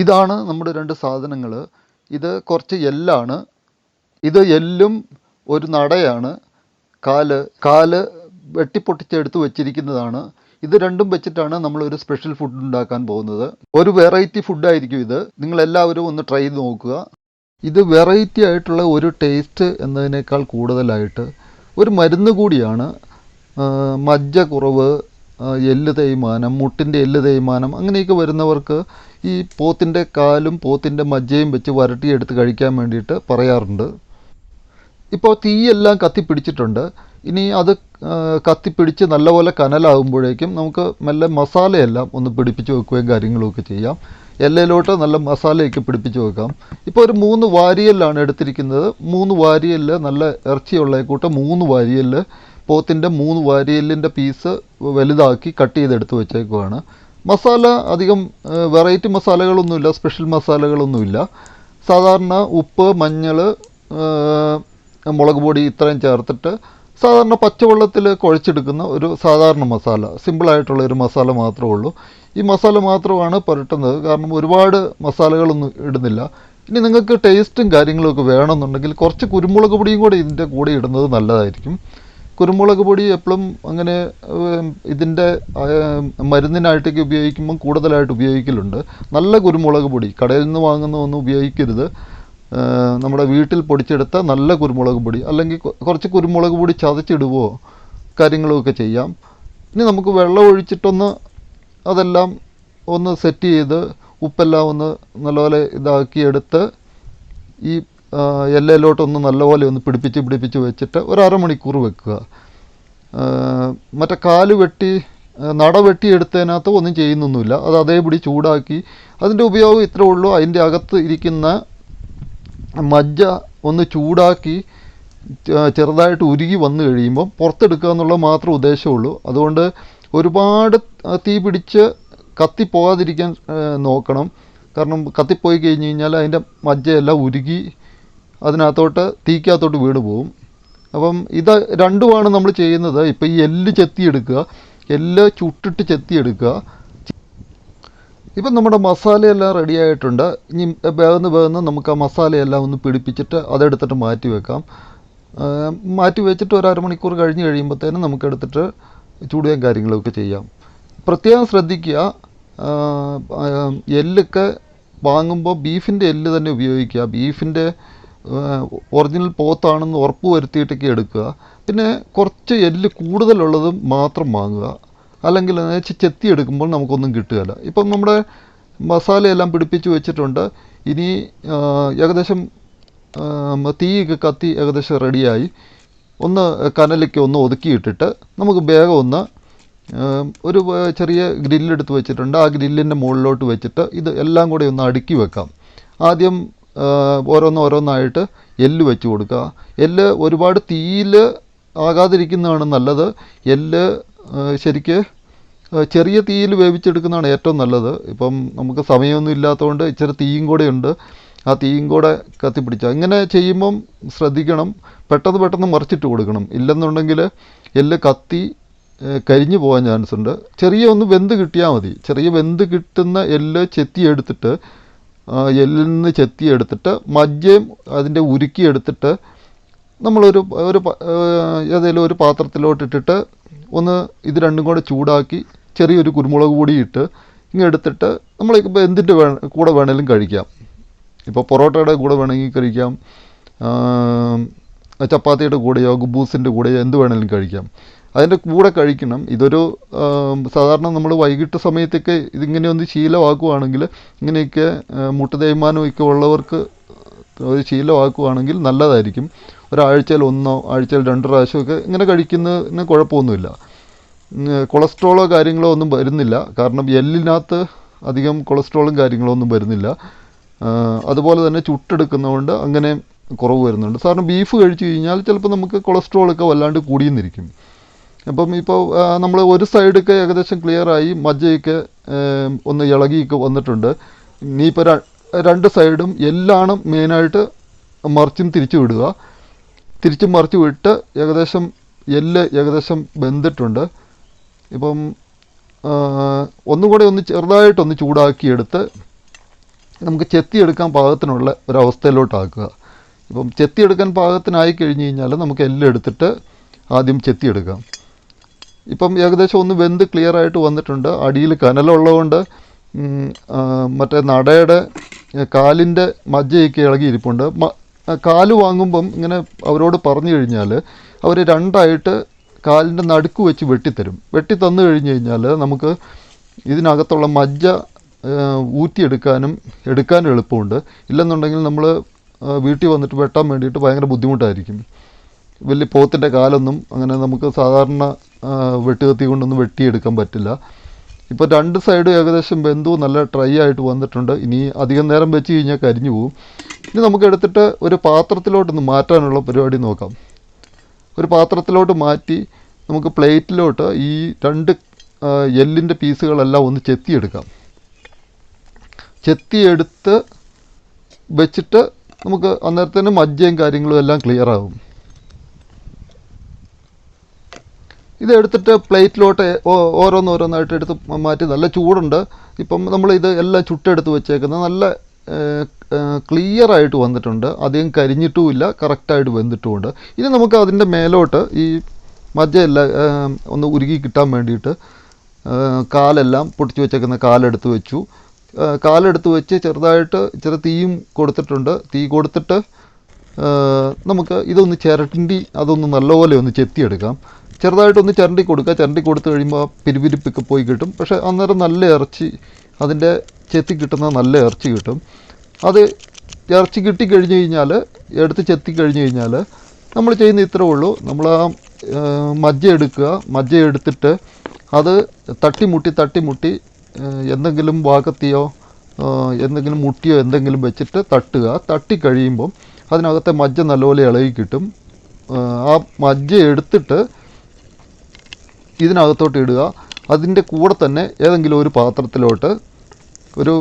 ഇതാണ് നമ്മുടെ രണ്ട് സാധനങ്ങൾ. ഇത് കുറച്ച് എല്ലാണ് ഇത് എല്ലും ഒരു നടയാണ്. കാൽ കാൽ വെട്ടിപ്പൊട്ടിച്ചെടുത്ത് വെച്ചിരിക്കുന്നതാണ്. ഇത് രണ്ടും വെച്ചിട്ടാണ് നമ്മൾ ഒരു സ്പെഷ്യൽ ഫുഡ് ഉണ്ടാക്കാൻ പോകുന്നത്. ഒരു വെറൈറ്റി ഫുഡായിരിക്കും ഇത്. നിങ്ങൾ എല്ലാവരും ഒന്ന് ട്രൈ ചെയ്ത് നോക്കുക. ഇത് വെറൈറ്റി ആയിട്ടുള്ള ഒരു ടേസ്റ്റ് എന്നതിനേക്കാൾ കൂടുതലായിട്ട് ഒരു മരുന്ന് കൂടിയാണ്. മജ്ജ കുറവ് എല്ല് തേയ്മാനം മുട്ടിന്റെ എല്ല് തേയ്മാനം അങ്ങനെയൊക്കെ വരുന്നവർക്ക് ഈ പോത്തിന്റെ കാലും പോത്തിന്റെ മജ്ജയും വെച്ച് വരട്ടിയെടുത്ത് കഴിക്കാൻ വേണ്ടിയിട്ട് പറയാറുണ്ട്. ഇപ്പോൾ തീയെല്ലാം കത്തിപ്പിടിച്ചിട്ടുണ്ട്. ഇനി അത് കത്തിപ്പിടിച്ച് നല്ലപോലെ കനലാകുമ്പോഴേക്കും നമുക്ക് നല്ല മസാലയെല്ലാം ഒന്ന് പിടിപ്പിച്ച് വെക്കുകയും കാര്യങ്ങളുമൊക്കെ ചെയ്യാം. എല്ലയിലോട്ട് നല്ല മസാലയൊക്കെ പിടിപ്പിച്ച് വെക്കാം. ഇപ്പോൾ ഒരു മൂന്ന് വാരിയലാണ് എടുത്തിരിക്കുന്നത്. മൂന്ന് വാരിയലിൽ നല്ല ഇറച്ചിയുള്ള കൂട്ടം മൂന്ന് വാരിയലിൽ പോത്തിന്റെ മൂന്ന് വരിയലിന്റെ പീസ് വലുതാക്കി കട്ട് ചെയ്തെടുത്ത് വെച്ചേക്കുവാണ്. മസാല അധികം വെറൈറ്റി മസാലകളൊന്നുമില്ല സ്പെഷ്യൽ മസാലകളൊന്നുമില്ല. സാധാരണ ഉപ്പ് മഞ്ഞൾ മുളക് പൊടി ഇത്രയും ചേർത്തിട്ട് സാധാരണ പച്ചവെള്ളത്തിൽ കുഴച്ചെടുക്കുന്ന ഒരു സാധാരണ മസാല സിമ്പിളായിട്ടുള്ള ഒരു മസാല മാത്രമേ ഉള്ളൂ. ഈ മസാല മാത്രമാണ് പുരട്ടുന്നത്. കാരണം ഒരുപാട് മസാലകളൊന്നും ഇടുന്നില്ല. ഇനി നിങ്ങൾക്ക് ടേസ്റ്റും കാര്യങ്ങളൊക്കെ വേണമെന്നുണ്ടെങ്കിൽ കുറച്ച് കുരുമുളക് പൊടിയും കൂടി ഇതിന്റെ കൂടെ ഇടുന്നത് നല്ലതായിരിക്കും. കുരുമുളക് പൊടി എപ്പോഴും അങ്ങനെ ഇതിന്റെ മരുന്നിനായിട്ടൊക്കെ ഉപയോഗിക്കുമ്പം കൂടുതലായിട്ട് ഉപയോഗിക്കലുണ്ട്. നല്ല കുരുമുളക് പൊടി കടയിൽ നിന്ന് വാങ്ങുന്ന ഒന്നും ഉപയോഗിക്കരുത്. നമ്മുടെ വീട്ടിൽ പൊടിച്ചെടുത്ത നല്ല കുരുമുളക് പൊടി അല്ലെങ്കിൽ കുറച്ച് കുരുമുളക് പൊടി ചതച്ചിടുവോ കാര്യങ്ങളുമൊക്കെ ചെയ്യാം. ഇനി നമുക്ക് വെള്ളം ഒഴിച്ചിട്ടൊന്ന് അതെല്ലാം ഒന്ന് സെറ്റ് ചെയ്ത് ഉപ്പെല്ലാം ഒന്ന് നല്ലപോലെ ഇതാക്കിയെടുത്ത് ഈ എല്ലയിലോട്ടൊന്ന് നല്ലപോലെ ഒന്ന് പിടിപ്പിച്ച് പിടിപ്പിച്ച് വെച്ചിട്ട് ഒരു അരമണിക്കൂർ വെക്കുക. മറ്റേ കാൽ വെട്ടി നട വെട്ടി എടുത്തതിനകത്ത് ഒന്നും ചെയ്യുന്നൊന്നുമില്ല. അത് അതേപടി ചൂടാക്കി അതിന്റെ ഉപയോഗം ഇത്രേ ഉള്ളൂ. അതിന്റെ അകത്ത് ഇരിക്കുന്ന മജ്ജ ഒന്ന് ചൂടാക്കി ചെറുതായിട്ട് ഉരുകി വന്നു കഴിയുമ്പം പുറത്തെടുക്കുക എന്നുള്ള മാത്രം ഉദ്ദേശമുള്ളൂ. അതുകൊണ്ട് ഒരുപാട് തീ പിടിച്ച് കത്തിപ്പോകാതിരിക്കാൻ നോക്കണം. കാരണം കത്തിപ്പോയി കഴിഞ്ഞ് കഴിഞ്ഞാൽ അതിന്റെ മജ്ജയെല്ലാം ഉരുകി അതിനകത്തോട്ട് തീക്കകത്തോട്ട് വീണ് പോവും. അപ്പം ഇത് രണ്ടുമാണ് നമ്മൾ ചെയ്യുന്നത്. ഇപ്പം ഈ എല്ല് ചെത്തിയെടുക്കുക. എല്ല് ചുട്ടിട്ട് ചെത്തിയെടുക്കുക. ഇപ്പം നമ്മുടെ മസാലയെല്ലാം റെഡി ആയിട്ടുണ്ട്. ഇനി വേഗന്ന് വേഗന്ന് നമുക്ക് ആ മസാലയെല്ലാം ഒന്ന് പിടിപ്പിച്ചിട്ട് അതെടുത്തിട്ട് മാറ്റി വെക്കാം. മാറ്റി വെച്ചിട്ട് ഒരു അരമണിക്കൂർ കഴിഞ്ഞ് കഴിയുമ്പോഴത്തേനും നമുക്ക് എടുത്തിട്ട് ചൂടുകയും കാര്യങ്ങളൊക്കെ ചെയ്യാം. പ്രത്യേകം ശ്രദ്ധിക്കുക. എല്ലൊക്കെ വാങ്ങുമ്പോൾ ബീഫിന്റെ എല്ല് തന്നെ ഉപയോഗിക്കുക. ബീഫിന്റെ ഒറിജിനൽ പോത്താണെന്ന് ഉറപ്പ് വരുത്തിയിട്ടൊക്കെ എടുക്കുക. പിന്നെ കുറച്ച് എല്ല് കൂടുതലുള്ളതും മാത്രം വാങ്ങുക. അല്ലെങ്കിൽ എന്ന് വെച്ചാൽ ചെത്തി എടുക്കുമ്പോൾ നമുക്കൊന്നും കിട്ടുകയില്ല. ഇപ്പം നമ്മുടെ മസാലയെല്ലാം പിടിപ്പിച്ച് വെച്ചിട്ടുണ്ട്. ഇനി ഏകദേശം തീയൊക്കെ കത്തി ഏകദേശം റെഡിയായി. ഒന്ന് കനലൊക്കെ ഒന്ന് ഒതുക്കിയിട്ടിട്ട് നമുക്ക് വേഗം ഒന്ന് ഒരു ചെറിയ ഗ്രില്ലെടുത്ത് വെച്ചിട്ടുണ്ട്. ആ ഗ്രില്ലിന്റെ മുകളിലോട്ട് വെച്ചിട്ട് ഇത് എല്ലാം കൂടി ഒന്ന് അടുക്കി വെക്കാം. ആദ്യം ആ, ഓരോന്ന് ഓരോന്നായിട്ട് എല്ല് വെച്ച് കൊടുക്കുക. എല്ല് ഒരുപാട് തീയിൽ ആകാതിരിക്കുന്നതാണ് നല്ലത്. എല്ല് ശരിക്ക് ചെറിയ തീയിൽ വേവിച്ചെടുക്കുന്നതാണ് ഏറ്റവും നല്ലത്. ഇപ്പം നമുക്ക് സമയമൊന്നും ഇല്ലാത്തതുകൊണ്ട് ഇച്ചിരി തീയും കൂടെ ഉണ്ട്. ആ തീയും കൂടെ കത്തിപ്പിടിച്ചാൽ ഇങ്ങനെ ചെയ്യുമ്പം ശ്രദ്ധിക്കണം. പെട്ടെന്ന് പെട്ടെന്ന് മറിച്ചിട്ട് കൊടുക്കണം. ഇല്ലെന്നുണ്ടെങ്കിൽ എല്ല് കത്തി കരിഞ്ഞു പോകാൻ ചാൻസ് ഉണ്ട് ചെറിയ ഒന്ന് വെന്ത് കിട്ടിയാൽ മതി. ചെറിയ വെന്ത് കിട്ടുന്ന എല്ല് ചെത്തിയെടുത്തിട്ട് ആ, എല്ലിൽ നിന്ന് ചെത്തിയെടുത്തിട്ട് മജ്ജയും അതിന്റെ ഉരുക്കിയെടുത്തിട്ട് നമ്മളൊരു ഒരു ഏതെങ്കിലും ഒരു പാത്രത്തിലോട്ട് ഇട്ടിട്ട് ഒന്ന് ഇത് രണ്ടും കൂടെ ചൂടാക്കി ചെറിയൊരു കുരുമുളക് കൂടി ഇട്ട് ഇങ്ങനെ എടുത്തിട്ട് നമ്മൾ ഇപ്പോൾ എന്തിന്റെ വേ കൂടെ വേണേലും കഴിക്കാം. ഇപ്പോൾ പൊറോട്ടയുടെ കൂടെ വേണമെങ്കിൽ കഴിക്കാം. ചപ്പാത്തിയുടെ കൂടെയോ ഗുബൂസിന്റെ കൂടെയോ എന്ത് വേണേലും കഴിക്കാം. അതിന്റെ കൂടെ കഴിക്കണം. ഇതൊരു സാധാരണ നമ്മൾ വൈകിട്ട് സമയത്തൊക്കെ ഇതിങ്ങനെ ഒന്ന് ശീലമാക്കുകയാണെങ്കിൽ ഇങ്ങനെയൊക്കെ മുട്ടുതേയ്മാനം ഒക്കെ ഉള്ളവർക്ക് ഒരു ശീലമാക്കുകയാണെങ്കിൽ നല്ലതായിരിക്കും. ഒരാഴ്ചയിൽ ഒന്നോ ആഴ്ചയിൽ രണ്ട് പ്രാവശ്യമൊക്കെ ഇങ്ങനെ കഴിക്കുന്നതിന് കുഴപ്പമൊന്നുമില്ല. കൊളസ്ട്രോളോ കാര്യങ്ങളോ ഒന്നും വരുന്നില്ല. കാരണം എല്ലിനകത്ത് അധികം കൊളസ്ട്രോളും കാര്യങ്ങളോ ഒന്നും വരുന്നില്ല. അതുപോലെ തന്നെ ചുട്ടെടുക്കുന്നതുകൊണ്ട് അങ്ങനെ കുറവ് വരുന്നുണ്ട്. സാറിന് ബീഫ് കഴിച്ചു കഴിഞ്ഞാൽ ചിലപ്പോൾ നമുക്ക് കൊളസ്ട്രോളൊക്കെ വല്ലാണ്ട് കൂടിയെന്നിരിക്കും. അപ്പം ഇപ്പോൾ നമ്മൾ ഒരു സൈഡൊക്കെ ഏകദേശം ക്ലിയറായി മജ്ജയൊക്കെ ഒന്ന് ഇളകിയൊക്കെ വന്നിട്ടുണ്ട്. ഇനിയിപ്പോൾ രണ്ട് സൈഡും എല്ലാണ് മെയിനായിട്ട് മറിച്ചും തിരിച്ചു വിടുക. തിരിച്ചും മറിച്ച് വിട്ട് ഏകദേശം എല്ല് ഏകദേശം വെന്തിട്ടുണ്ട്. ഇപ്പം ഒന്നും കൂടെ ഒന്ന് ചെറുതായിട്ടൊന്ന് ചൂടാക്കിയെടുത്ത് നമുക്ക് ചെത്തിയെടുക്കാൻ പാകത്തിനുള്ള ഒരവസ്ഥയിലോട്ടാക്കുക. ഇപ്പം ചെത്തിയെടുക്കാൻ പാകത്തിനായി കഴിഞ്ഞ് കഴിഞ്ഞാൽ നമുക്ക് എല്ലെടുത്തിട്ട് ആദ്യം ചെത്തിയെടുക്കാം ഇപ്പം ഏകദേശം ഒന്ന് വെന്ത് ക്ലിയർ ആയിട്ട് വന്നിട്ടുണ്ട്. അടിയിൽ കനലുള്ളതുകൊണ്ട് മറ്റേ നടയുടെ കാലിന്റെ മജ്ജയൊക്കെ ഇളകി ഇരിപ്പുണ്ട് മ- ആ, കാൽ വാങ്ങുമ്പം ഇങ്ങനെ അവരോട് പറഞ്ഞു കഴിഞ്ഞാൽ അവർ രണ്ടായിട്ട് കാലിന്റെ നടുക്ക് വെച്ച് വെട്ടിത്തരും. വെട്ടി തന്നു കഴിഞ്ഞ് കഴിഞ്ഞാൽ നമുക്ക് ഇതിനകത്തുള്ള മജ്ജ ഊറ്റിയെടുക്കാനും എടുക്കാനും എളുപ്പമുണ്ട്. ഇല്ലെന്നുണ്ടെങ്കിൽ നമ്മൾ വീട്ടിൽ വന്നിട്ട് വെട്ടാൻ വേണ്ടിയിട്ട് ഭയങ്കര ബുദ്ധിമുട്ടായിരിക്കും. വലിയ പോത്തിന്റെ കാലൊന്നും അങ്ങനെ നമുക്ക് സാധാരണ വെട്ടുകത്തി കൊണ്ടൊന്നും വെട്ടിയെടുക്കാൻ പറ്റില്ല. ഇപ്പോൾ രണ്ട് സൈഡും ഏകദേശം ബന്ധു നല്ല ഡ്രൈ ആയിട്ട് വന്നിട്ടുണ്ട്. ഇനി അധികം നേരം വെച്ച് കഴിഞ്ഞാൽ കരിഞ്ഞു പോകും. ഇനി നമുക്ക് എടുത്തിട്ട് ഒരു പാത്രത്തിലോട്ടൊന്ന് മാറ്റാനുള്ള പരിപാടി നോക്കാം. ഒരു പാത്രത്തിലോട്ട് മാറ്റി നമുക്ക് പ്ലേറ്റിലോട്ട് ഈ രണ്ട് എല്ലിന്റെ പീസുകളെല്ലാം ഒന്ന് ചെത്തിയെടുക്കാം. ചെത്തിയെടുത്ത് വെച്ചിട്ട് നമുക്ക് അന്നേരത്തേനും മജ്ജയും കാര്യങ്ങളും എല്ലാം ക്ലിയർ ആകും. ഇത് എടുത്തിട്ട് പ്ലേറ്റിലോട്ട് ഓരോന്നോരോന്നായിട്ട് എടുത്ത് മാറ്റി നല്ല ചൂടുണ്ട്. ഇപ്പം നമ്മൾ ഇത് എല്ലാം ചുട്ടെടുത്ത് വെച്ചേക്കുന്നത് നല്ല ക്ലിയർ ആയിട്ട് വന്നിട്ടുണ്ട്. അധികം കരിഞ്ഞിട്ടുമില്ല കറക്റ്റായിട്ട് വെന്തിട്ടുമുണ്ട്. ഇനി നമുക്ക് അതിന്റെ മേലോട്ട് ഈ മജ്ജയെല്ലാം ഒന്ന് ഉരുകി കിട്ടാൻ വേണ്ടിയിട്ട് കാലെല്ലാം പൊട്ടിച്ച് വെച്ചേക്കുന്ന കാലെടുത്ത് വെച്ചു. കാലെടുത്ത് വെച്ച് ചെറുതായിട്ട് ഇച്ചിരി തീയും കൊടുത്തിട്ടുണ്ട്. തീ കൊടുത്തിട്ട് നമുക്ക് ഇതൊന്ന് ചിരണ്ടി അതൊന്ന് നല്ലപോലെ ഒന്ന് ചെത്തിയെടുക്കാം. ചെറുതായിട്ടൊന്ന് ചിരണ്ടി കൊടുക്കുക. ചിരണ്ടി കൊടുത്തു കഴിയുമ്പോൾ ആ പോയി കിട്ടും. പക്ഷേ അന്നേരം നല്ല ഇറച്ചി അതിന്റെ ചെത്തി കിട്ടുന്ന നല്ല ഇറച്ചി കിട്ടും. അത് ഇറച്ചി കിട്ടിക്കഴിഞ്ഞ് കഴിഞ്ഞാൽ എടുത്ത് ചെത്തി കഴിഞ്ഞ് കഴിഞ്ഞാൽ നമ്മൾ ചെയ്യുന്ന ഇത്രേ ഉള്ളൂ. നമ്മൾ ആ മജ്ജ എടുക്കുക. മജ്ജ എടുത്തിട്ട് അത് തട്ടിമുട്ടി തട്ടിമുട്ടി എന്തെങ്കിലും ഭാഗത്തെയോ എന്തെങ്കിലും മുട്ടിയോ എന്തെങ്കിലും വെച്ചിട്ട് തട്ടുക. തട്ടി കഴിയുമ്പം അതിനകത്തെ മജ്ജ നല്ലപോലെ ഇളകി കിട്ടും. ആ മജ്ജ എടുത്തിട്ട് ഇതിനകത്തോട്ട് ഇടുക. അതിന്റെ കൂടെ തന്നെ ഏതെങ്കിലും ഒരു പാത്രത്തിലോട്ട് ഒരു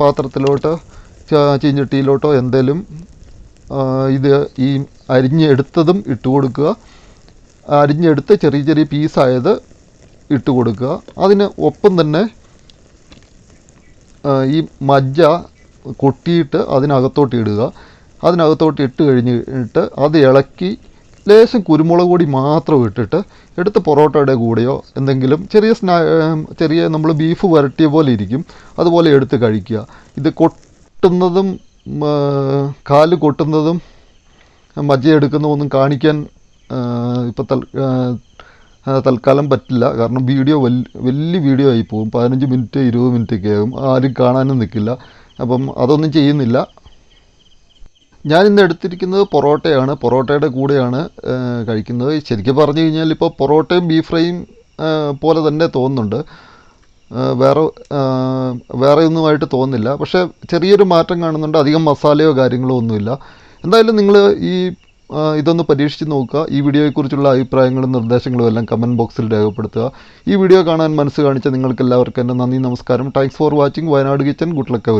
പാത്രത്തിലോട്ട് ചീഞ്ചട്ടിയിലോട്ടോ എന്തേലും ഇത് ഈ അരിഞ്ഞെടുത്തതും ഇട്ട് കൊടുക്കുക. അരിഞ്ഞെടുത്ത് ചെറിയ ചെറിയ പീസായത് ഇട്ട് കൊടുക്കുക. അതിന് ഒപ്പം തന്നെ ഈ മജ്ജ കൊട്ടിയിട്ട് അതിനകത്തോട്ട് ഇടുക. അതിനകത്തോട്ട് ഇട്ട് കഴിഞ്ഞിട്ട് അത് ഇളക്കി ലേശം കുരുമുളക് പൊടി മാത്രം ഇട്ടിട്ട് എടുത്ത് പൊറോട്ടയുടെ കൂടെയോ എന്തെങ്കിലും ചെറിയ സ്നാ ചെറിയ നമ്മൾ ബീഫ് വരട്ടിയ പോലെ ഇരിക്കും. അതുപോലെ എടുത്ത് കഴിക്കുക. ഇത് കൊട്ടുന്നതും കാൽ കൊട്ടുന്നതും മജ്ജ ഒന്നും കാണിക്കാൻ ഇപ്പോൾ തൽ തൽക്കാലം പറ്റില്ല. കാരണം വീഡിയോ വലിയ വലിയ വീഡിയോ ആയി പോകും. പതിനഞ്ച് മിനിറ്റ് ഇരുപത് മിനിറ്റൊക്കെ ആകും. ആരും കാണാനും നിൽക്കില്ല അപ്പം അതൊന്നും ചെയ്യുന്നില്ല. ഞാൻ ഇന്ന് എടുത്തിരിക്കുന്നത് പൊറോട്ടയാണ്. പൊറോട്ടയുടെ കൂടെയാണ് കഴിക്കുന്നത്. ശരിക്കും പറഞ്ഞു കഴിഞ്ഞാൽ ഇപ്പോൾ പൊറോട്ടയും ബീഫ് ഫ്രൈയും പോലെ തന്നെ തോന്നുന്നുണ്ട്. വേറെ വേറെ ഒന്നുമായിട്ട് തോന്നുന്നില്ല. പക്ഷേ ചെറിയൊരു മാറ്റം കാണുന്നുണ്ട്. അധികം മസാലയോ കാര്യങ്ങളോ ഒന്നുമില്ല. എന്തായാലും നിങ്ങൾ ഈ ഇതൊന്ന് പരീക്ഷിച്ച് നോക്കുക. ഈ വീഡിയോയെക്കുറിച്ചുള്ള അഭിപ്രായങ്ങളും നിർദ്ദേശങ്ങളും എല്ലാം കമന്റ് ബോക്സിൽ രേഖപ്പെടുത്തുക. ഈ വീഡിയോ കാണാൻ മനസ്സ് കാണിച്ച നിങ്ങൾക്ക് എല്ലാവർക്കും എന്റെ നന്ദി നമസ്കാരം. Thanks for watching Wayanad kitchen good luck